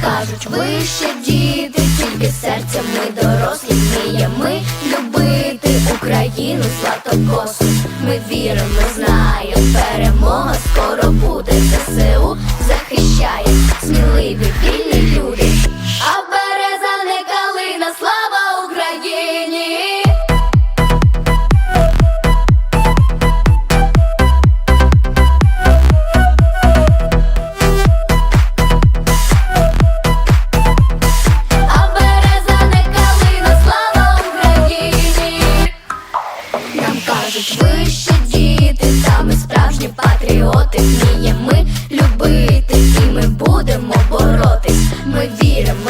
кажуть, ви ще діти, тільки серцем ми дорослі вміємо любити Україну златокосу. Ми віримо, знаємо, перемога скоро буде. ЗСУ патріоти, вміємо ми любити, і ми будемо боротись. Ми віримо,